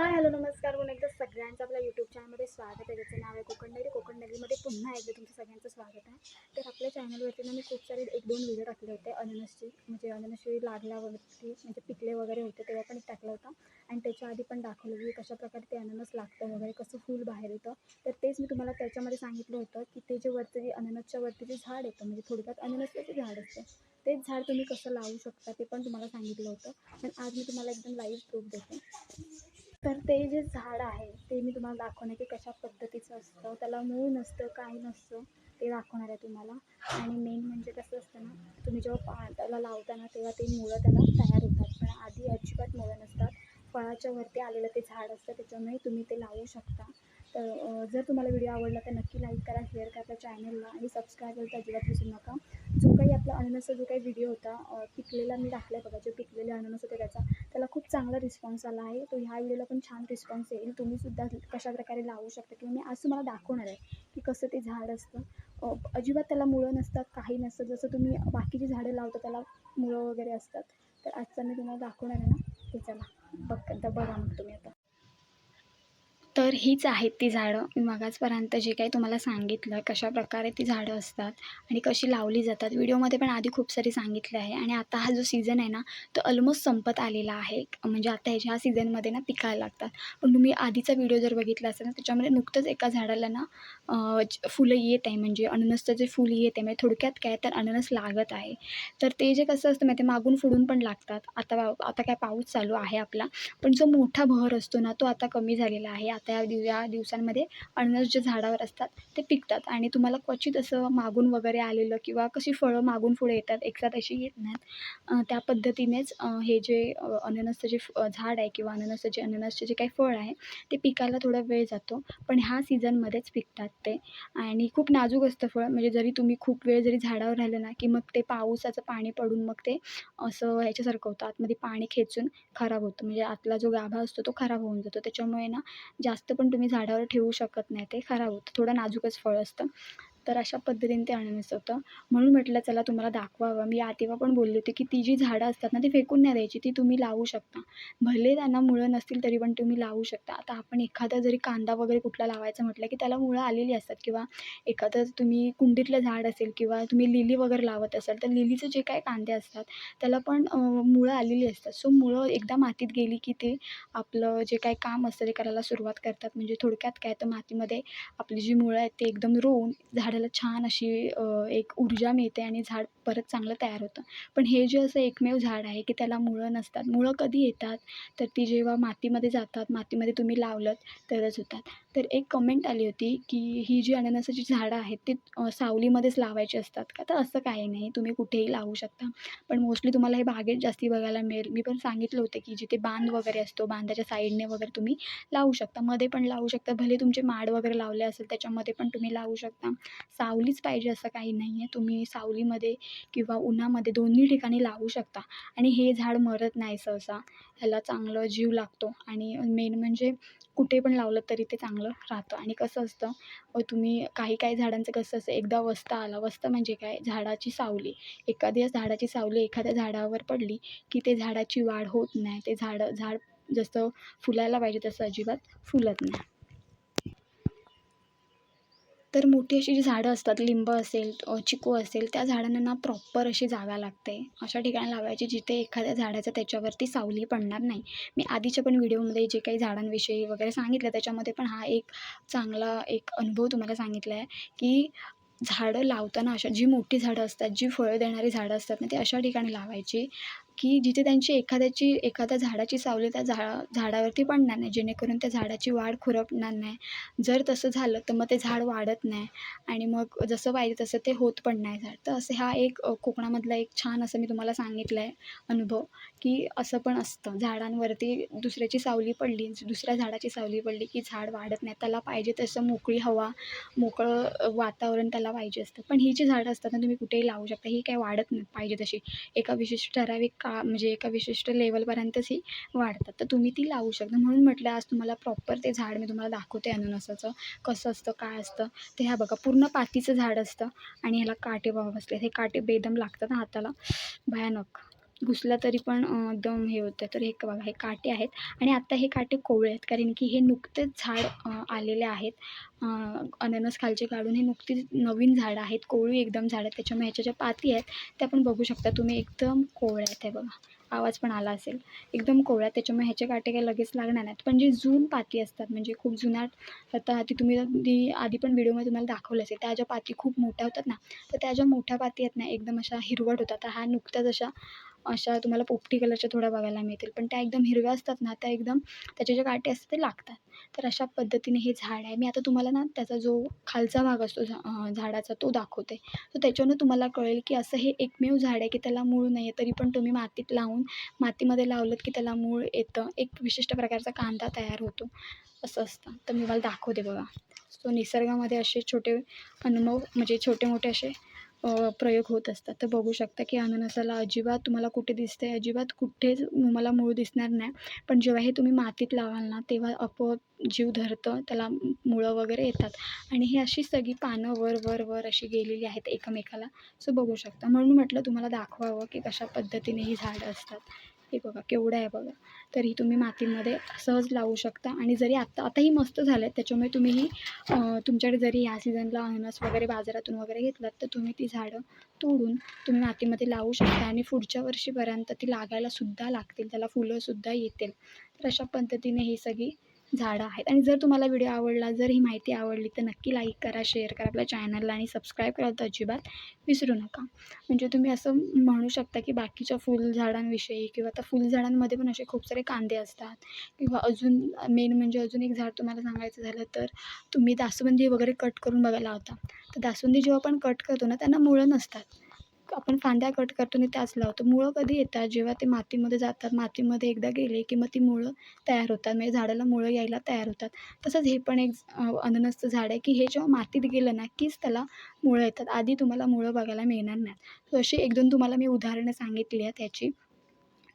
Hi hello नमस्कार. पुन्हा एकदा सगळ्यांचं आपल्या यूट्यूब चॅनलमध्ये स्वागत आहे. ज्याचं नाव आहे कोकण डायरी कोकण डायरीमध्ये पुन्हा एकदा तुमचं सगळ्यांचं स्वागत आहे. तर आपल्या चॅनलवरती ना मी खूप सारे एक दोन व्हिडिओ टाकले होते. अननसची म्हणजे अननसची लागल्यावरती म्हणजे पिकले वगैरे होते तेव्हा पण एक टाकला होता. आणि त्याच्या आधी पण दाखवलं की कशा प्रकारे ते अननस लागतं वगैरे कसं फूल बाहेर येतं. तर तेच मी तुम्हाला त्याच्यामध्ये सांगितलं होतं की ते जे वरती जे अननसच्या वरती जे झाड येतं म्हणजे थोडक्यात अननसचं जे झाड असतं तेच झाड तुम्ही कसं लावू शकता ते पण तुम्हाला सांगितलं होतं. पण आज मी तुम्हाला एकदम लाईव्ह प्रूफ देते. तर ते जे झाड आहे ते मी तुम्हाला दाखवणार की कशा पद्धतीचं असतं. त्याला मूळ नसतं काही नसतं ते दाखवणार आहे तुम्हाला. आणि मेन म्हणजे कसं असतं ना तुम्ही जेव्हा पा त्याला लावताना तेव्हा ते मुळं त्याला तयार होतात. पण आधी अजिबात मुळं नसतात. फळाच्या वरती आलेलं ते झाड असतं त्याच्यामुळे तुम्ही ते लावू शकता. तर जर तुम्हाला व्हिडिओ आवडला तर नक्की लाईक करा शेअर करा आपल्या चॅनलला आणि सबस्क्राईब करायला अजिबात विसरू नका. जो काही आपला अननसचा जो काही व्हिडिओ होता पिकलेला मी टाकला आहे बघा जो पिकलेले अननस होते त्याचा त्याला खूप चांगला रिस्पॉन्स आला आहे. तो ह्या व्हिडिओला पण छान रिस्पॉन्स येईल. तुम्हीसुद्धा कशाप्रकारे लावू शकता किंवा मी आज तुम्हाला दाखवणार आहे की कसं ते झाड असतं. अजिबात त्याला मुळं नसतात काही नसतं जसं तुम्ही बाकीची झाडं लावता त्याला मुळं वगैरे असतात. तर आजचा मी तुम्हाला दाखवणार आहे ना ते चला. बघ बघा मग तुम्ही आता. तर हीच आहेत ती झाडं. मी मगाचपर्यंत जे काही तुम्हाला सांगितलं कशा प्रकारे ती झाडं असतात आणि कशी लावली जातात व्हिडिओमध्ये पण आधी खूप सारी सांगितले आहे. आणि आता हा जो सीझन आहे ना तो ऑलमोस्ट संपत आलेला आहे. म्हणजे आता ह्याच्या ह्या सीझनमध्ये ना पिकायला लागतात. पण तुम्ही आधीचा व्हिडिओ जर बघितला असेल ना त्याच्यामध्ये नुकतंच एका झाडाला ना फुलं येत आहे. म्हणजे अननसचं जे फुल येत आहे म्हणजे थोडक्यात काय तर अननस लागत आहे. तर ते जे कसं असतं माहिती मागून फुडून पण लागतात. आता आता काय पाऊस चालू आहे आपला. पण जो मोठा बहर असतो ना तो आता कमी झालेला आहे. आता या दिव या दिवसांमध्ये अननस जे झाडावर असतात ते पिकतात. आणि तुम्हाला क्वचित असं मागून वगैरे आलेलं किंवा कशी फळं मागून पुढे येतात एकसाथ अशी येत नाहीत. त्या पद्धतीनेच हे जे अननसचं जे झाड आहे किंवा अननसचं जे अननसचे जे काही फळ आहे ते पिकायला थोडा वेळ जातो. पण ह्या सीझनमध्येच पिकतात ते. आणि खूप नाजूक असतं फळ. म्हणजे जरी तुम्ही खूप वेळ जरी झाडावर राहिलं ना की मग ते पावसाचं पाणी पडून मग ते असं ह्याच्यासारखं होतं. आतमध्ये पाणी खेचून खराब होतं. म्हणजे आतला जो गाभा असतो तो खराब होऊन जातो. त्याच्यामुळे ना जास्त पण तुम्ही झाडावर ठेवू शकत नाही. ते खराब होतं. थोडं नाजूकच फळ असतं. तर अशा पद्धतीने ते अननस होतं म्हणून म्हटलं चला तुम्हाला दाखवावं. मी या तेव्हा पण बोलली होती की ती जी झाडं असतात ना ती फेकून नाही द्यायची ती तुम्ही लावू शकता. भले त्यांना मुळं नसतील तरी पण तुम्ही लावू शकता. आता आपण एखादा जरी कांदा वगैरे कुठला लावायचा म्हटलं की त्याला मुळं आलेली असतात किंवा एखादं तुम्ही कुंडीतलं झाड असेल किंवा तुम्ही लिली वगैरे लावत असाल तर लिलीचं जे काय कांदे असतात त्याला पण मुळं आलेली असतात. सो मुळं एकदा मातीत गेली की ते आपलं जे काही काम असतं ते करायला सुरुवात करतात. म्हणजे थोडक्यात काय तर मातीमध्ये आपली जी मुळं आहेत ते एकदम रोवून आपल्याला छान अशी एक ऊर्जा मिळते आणि झाड परत चांगलं तयार होतं. पण हे जे असं एकमेव झाड आहे की त्याला मुळं नसतात. मुळं कधी येतात? तर ती जेव्हा मातीमध्ये जातात मातीमध्ये तुम्ही लावलं तरच होतात. तर एक कमेंट आली होती की ही जी अननसाची झाडं आहेत ती सावलीमध्येच लावायची असतात का? तर असं काही नाही. तुम्ही कुठेही लावू शकता. पण मोस्टली तुम्हाला हे बागेत जास्ती बघायला मिळेल. मी पण सांगितलं होतं की जिथे बांध वगैरे असतो बांधाच्या साईडने वगैरे तुम्ही लावू शकता. मध्ये पण लावू शकता. भले तुमचे माड वगैरे लावले असेल त्याच्यामध्ये पण तुम्ही लावू शकता. सावलीच पाहिजे असं काही नाही आहे तुम्ही सावलीमध्ये किंवा उन्हामध्ये दोन्ही ठिकाणी लावू शकता. आणि हे झाड मरत नाही सहसा. ह्याला चांगलं जीव लागतो. आणि मेन म्हणजे कुठे पण लावलं तरी ते चांगलं राहतं. आणि कसं असतं तुम्ही काही काही झाडांचं कसं असतं एकदा वस्ता आला. वस्ता म्हणजे काय? झाडाची सावली. एखाद्या झाडाची सावली एखाद्या झाडावर पडली की ते झाडाची वाढ होत नाही. ते झाडं झाड जसं फुलायला पाहिजे तसं अजिबात फुलत नाही. तर मोठी अशी जी झाडं असतात लिंब असेल चिकू असेल त्या झाडांना ना प्रॉपर अशी जागा लागते. अशा ठिकाणी लावायची जिथे एखाद्या झाडाचं त्याच्यावरती सावली पडणार नाही. मी आधीच्या पण व्हिडिओमध्ये जे काही झाडांविषयी वगैरे सांगितलं त्याच्यामध्ये पण हा एक चांगला एक अनुभव तुम्हाला सांगितला आहे की झाडं लावताना अशा जी मोठी झाडं असतात जी फळं देणारी झाडं असतात ना ती अशा ठिकाणी लावायची. की जिथे त्यांची एखाद्याची एखाद्या झाडाची सावली त्या झाडा झाडावरती पडणार नाही जेणेकरून त्या झाडाची वाढ खुरपणार नाही. जर तसं झालं तर मग ते झाड वाढत नाही आणि मग जसं पाहिजे तसं ते होत पण नाही झाड. तर असं हा एक कोकणामधला एक छान असं मी तुम्हाला सांगितलं आहे अनुभव. की असं पण असतं. झाडांवरती दुसऱ्याची सावली पडली दुसऱ्या झाडाची सावली पडली की झाड वाढत नाही. त्याला पाहिजे तसं मोकळी हवा मोकळं वातावरण त्याला पाहिजे असतं. पण ही जी झाडं असतात ना तुम्ही कुठेही लावू शकता. ही काही वाढत नाही पाहिजे तशी. एका विशिष्ट ठराविक का म्हणजे एका विशिष्ट लेवलपर्यंतच ही वाढतात. तर तुम्ही ती लावू शकता. म्हणून म्हटलं आज तुम्हाला प्रॉपर ते झाड मी तुम्हाला दाखवते अननसाचं. कसं असतं काय असतं. ते ह्या बघा पूर्ण पातीचं झाड असतं आणि ह्याला काटे बाबा बसले हे काटे बेदम लागतात हाताला. भयानक. घुसला तरी पण एकदम हे होतं. तर हे बघा हे काटे आहेत आणि आत्ता हे काटे कोवळे आहेत. कारण की हे नुकतेच झाड आलेले आहेत. अननस खालचे काढून हे नुकतीच नवीन झाडं आहेत. कोवळी एकदम झाडं आहेत. त्याच्यामुळे ह्याच्या ज्या पाती आहेत त्या पण बघू शकता तुम्ही. एकदम कोवळ्या आहेत. हे बघा आवाज पण आला असेल. एकदम कोवळ्या त्याच्यामुळे ह्याचे काटे काही लगेच लागणार नाहीत. पण जे जून पाती असतात म्हणजे खूप जुनाट आता ती तुम्ही ती आधी पण व्हिडिओमध्ये तुम्हाला दाखवलं असेल. त्या ज्या पाती खूप मोठ्या होतात ना तर त्या ज्या मोठ्या पाती आहेत ना एकदम अशा हिरवट होतात. तर हा नुकत्याच अशा अशा तुम्हाला पोपटी कलरच्या थोड्या बघायला मिळतील. पण त्या एकदम हिरव्या असतात ना त्या एकदम त्याचे जे काटे असतात ते लागतात. तर अशा पद्धतीने हे झाड आहे. मी आता तुम्हाला ना त्याचा जो खालचा भाग असतो झा झाडाचा तो दाखवते. तर त्याच्यावरून तुम्हाला कळेल की असं हे एकमेव झाड आहे की त्याला मूळ नाही आहे. तरी पण तुम्ही मातीत लावून मातीमध्ये लावलं की त्याला मूळ येतं. एक विशिष्ट प्रकारचा कांदा तयार होतो. असं असतं. तर मी मला दाखवते बघा. सो निसर्गामध्ये असे छोटे अनुभव म्हणजे छोटे मोठे असे प्रयोग होत असतात. तर बघू शकता की अननसाला अजिबात तुम्हाला कुठे दिसते अजिबात कुठेच मला मूळ दिसणार नाही. पण जेव्हा हे तुम्ही मातीत लावाल ना तेव्हा आपोआप जीव धरतं त्याला मुळं वगैरे येतात. आणि ही अशी सगळी पानं वर वर वर अशी गेलेली आहेत एकमेकाला. सो बघू शकता. म्हणून म्हटलं तुम्हाला दाखवावं की कशा पद्धतीने ही झाडं असतात. हे बघा केवढं आहे बघा. तरी तुम्ही मातीमध्ये सहज लावू शकता. आणि जरी आत्ता आताही मस्त झालं आहे त्याच्यामुळे तुम्ही ही तुमच्याकडे जरी ह्या सीझनला अननस वगैरे बाजारातून वगैरे घेतलात तर तुम्ही ती झाडं तोडून तुम्ही मातीमध्ये लावू शकता. आणि पुढच्या वर्षीपर्यंत ती लागायला सुद्धा लागतील. त्याला फुलंसुद्धा येतील. तर अशा पद्धतीने ही सगळी झाडं आहेत. आणि जर तुम्हाला व्हिडिओ आवडला जर ही माहिती आवडली तर नक्की लाईक करा शेअर करा आपल्या चॅनलला आणि सबस्क्राईब करा तर अजिबात विसरू नका. म्हणजे तुम्ही असं म्हणू शकता की बाकीच्या फुलझाडांविषयी किंवा आता फुलझाडांमध्ये पण असे खूप सारे कांदे असतात. किंवा अजून मेन म्हणजे अजून एक झाड तुम्हाला सांगायचं झालं तर तुम्ही दासवंदी वगैरे कट करून बघायला होता तर दासवंदी जेव्हा आपण कट करतो ना त्यांना मुळं नसतात. आपण फांद्या कट करतो आणि त्याच लावतो. मुळं कधी येतात? जेव्हा ते मातीमध्ये जातात मातीमध्ये एकदा गेले की मग ती मुळं तयार होतात. म्हणजे झाडाला मुळं यायला तयार होतात. तसंच हे पण एक अननसचं झाड आहे की हे जेव्हा मातीत गेलं ना कीच त्याला मुळं येतात. आधी तुम्हाला मुळं बघायला मिळणार नाहीत अशी एक दोन तुम्हाला मी उदाहरणं सांगितली आहेत याची.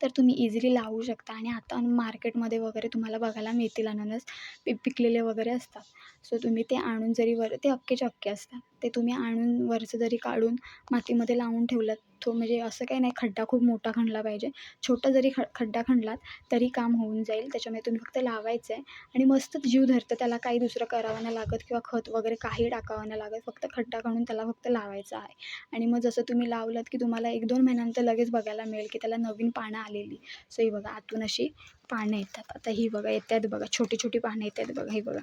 तर तुम्ही इझिली लावू शकता आणि आता मार्केटमध्ये वगैरे तुम्हाला बघायला मिळतील अननस. पि पिकलेले वगैरे असतात. सो तुम्ही ते आणून जरी वर ते अक्केचे अक्के असतात. ते तुम्ही आणून वरचं जरी काढून मातीमध्ये लावून ठेवलं तो म्हणजे असं काही नाही खड्डा खूप मोठा खणला पाहिजे. छोटा जरी ख खड्डा खणलात तरी काम होऊन जाईल. त्याच्यामुळे तुम्ही फक्त लावायचं आहे आणि मस्तच जीव धरतं. त्याला काही दुसरं करावं नाही लागत किंवा खत वगैरे काही टाकावं नाही लागत. फक्त खड्डा खणून त्याला फक्त लावायचा आहे. आणि मग जसं तुम्ही लावलं की तुम्हाला एक दोन महिन्यानंतर लगेच बघायला मिळेल की त्याला नवीन पानं आलेली. सो ही बघा आतून अशी पानं येतात. आता ही बघा येत आहेत बघा. छोटी छोटी पानं येत आहेत बघा ही बघा.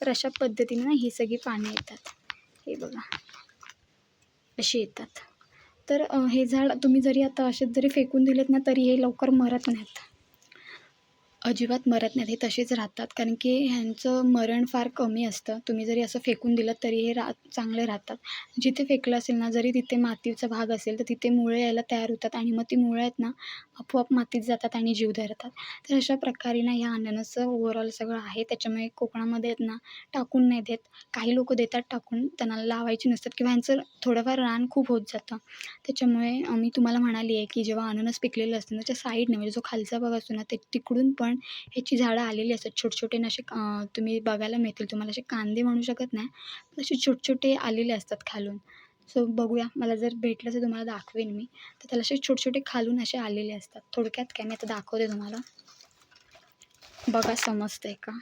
तर अशा पद्धतीने ना ही सगळी पानं येतात. हे बघा. असे येतात. तर हे झाड तुम्ही जरी आता असेच जरी फेकून दिलेत ना तरी हे लवकर मरत नाहीत. अजिबात मरत नाहीत. हे तसेच राहतात. कारण की ह्यांचं मरण फार कमी असतं. तुम्ही जरी असं फेकून दिलं तरी हे रा चांगले राहतात. जिथे फेकलं असेल ना जरी तिथे मातीचा भाग असेल तर तिथे मुळे यायला तयार होतात. आणि मग ती मुळं आहेत ना आपोआप मातीत जातात आणि जीव धरतात. तर अशा प्रकारे ना ह्या अननसचं ओव्हरऑल सगळं आहे. त्याच्यामुळे कोकणामध्ये आहेत ना टाकून नाही देत. काही लोक देतात टाकून. त्यांना लावायची नसतात. किंवा ह्यांचं थोडंफार रान खूप होत जातं. त्याच्यामुळे मी तुम्हाला म्हणाली आहे की जेव्हा अननस पिकलेलं असतं ना त्याच्या साईडने म्हणजे जो खालचा भाग असतो ना ते तिकडून पण ह्याची झाडं आलेली असतात. छोटे छोटे ना असे तुम्ही बघायला मिळतील. तुम्हाला असे कांदे म्हणू शकत नाही पण असे छोटे छोटे आलेले असतात खालून. सो बघूया. मला जर भेटलं तर तुम्हाला दाखवेन मी. तर त्याला असे छोटे छोटे खालून असे आलेले असतात. थोडक्यात काय? मी आता दाखवते तुम्हाला. बघा समजतंय का?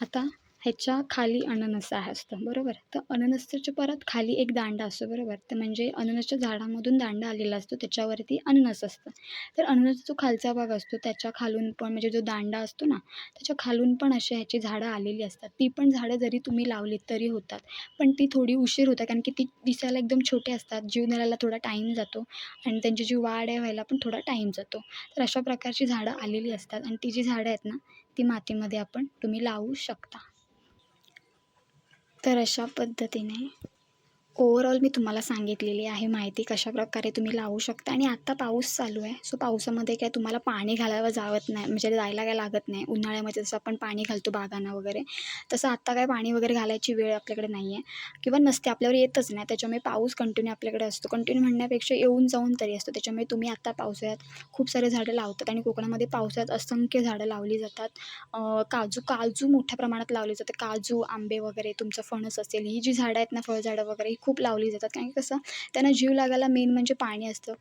आता ह्याच्या खाली अननस आहे असतं बरोबर? तर अननसच्या परत खाली एक दांडा असतो बरोबर? तर म्हणजे अननसच्या झाडामधून दांडा आलेला असतो त्याच्यावरती अननस असतं. तर अननसचा जो खालचा भाग असतो त्याच्या खालून पण म्हणजे जो दांडा असतो ना त्याच्या खालून पण असे ह्याची झाडं आलेली असतात. ती पण झाडं जरी तुम्ही लावलीत तरी होतात पण ती थोडी उशीर होतात कारण की ती दिसायला एकदम छोटे असतात जीव धरायला थोडा टाईम जातो आणि त्यांची जी वाढ आहे व्हायला पण थोडा टाईम जातो. तर अशा प्रकारची झाडं आलेली असतात आणि ती जी झाडं आहेत ना ती मातीमध्ये आपण तुम्ही लावू शकता. तर अशा पद्धतीने ओव्हरऑल मी तुम्हाला सांगितलेली आहे माहिती कशाप्रकारे तुम्ही लावू शकता. आणि आत्ता पाऊस चालू आहे. सो पावसामध्ये काय तुम्हाला पाणी घालायला जावत नाही. म्हणजे जायला काय लागत नाही. उन्हाळ्यामध्ये जसं आपण पाणी घालतो बागांना वगैरे तसं आत्ता काय पाणी वगैरे घालायची वेळ आपल्याकडे नाही आहे किंवा नसते आपल्यावर येतच नाही. त्याच्यामुळे पाऊस कंटिन्यू आपल्याकडे असतो. कंटिन्यू म्हणण्यापेक्षा येऊन जाऊन तरी असतो. त्याच्यामुळे तुम्ही आत्ता पावसाळ्यात खूप सारे झाडं लावतात. आणि कोकणामध्ये पावसाळ्यात असंख्य झाडं लावली जातात. काजू काजू मोठ्या प्रमाणात लावले जाते काजू आंबे वगैरे तुमचं फणस असेल ही जी झाडं आहेत ना फळझाडं वगैरे खूप लावली जातात. कारण की कसं त्यांना जीव लागायला मेन म्हणजे पाणी असतं.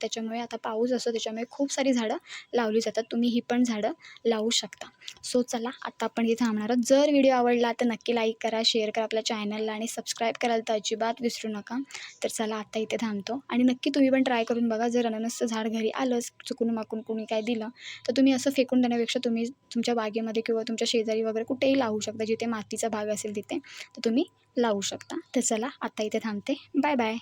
त्याच्यामुळे आता पाऊस असतो त्याच्यामुळे खूप सारी झाडं लावली जातात. तुम्ही ही पण झाडं लावू शकता. सो चला आता आपण इथे थांबणार आहोत. जर व्हिडिओ आवडला तर नक्की लाईक करा शेअर करा आपल्या चॅनलला आणि सबस्क्राईब करायला तर अजिबात विसरू नका. तर चला आता इथे थांबतो. आणि नक्की तुम्ही पण ट्राय करून बघा जर अननसचं झाड घरी आलंच चुकून माकून कोणी काय दिलं तर तुम्ही असं फेकून देण्यापेक्षा तुम्ही तुमच्या बागेमध्ये किंवा तुमच्या शेजारी वगैरे कुठेही लावू शकता. जिथे मातीचा भाग असेल तिथे तर तुम्ही लावू शकता. तर चला आता इथे थांबते. Bye bye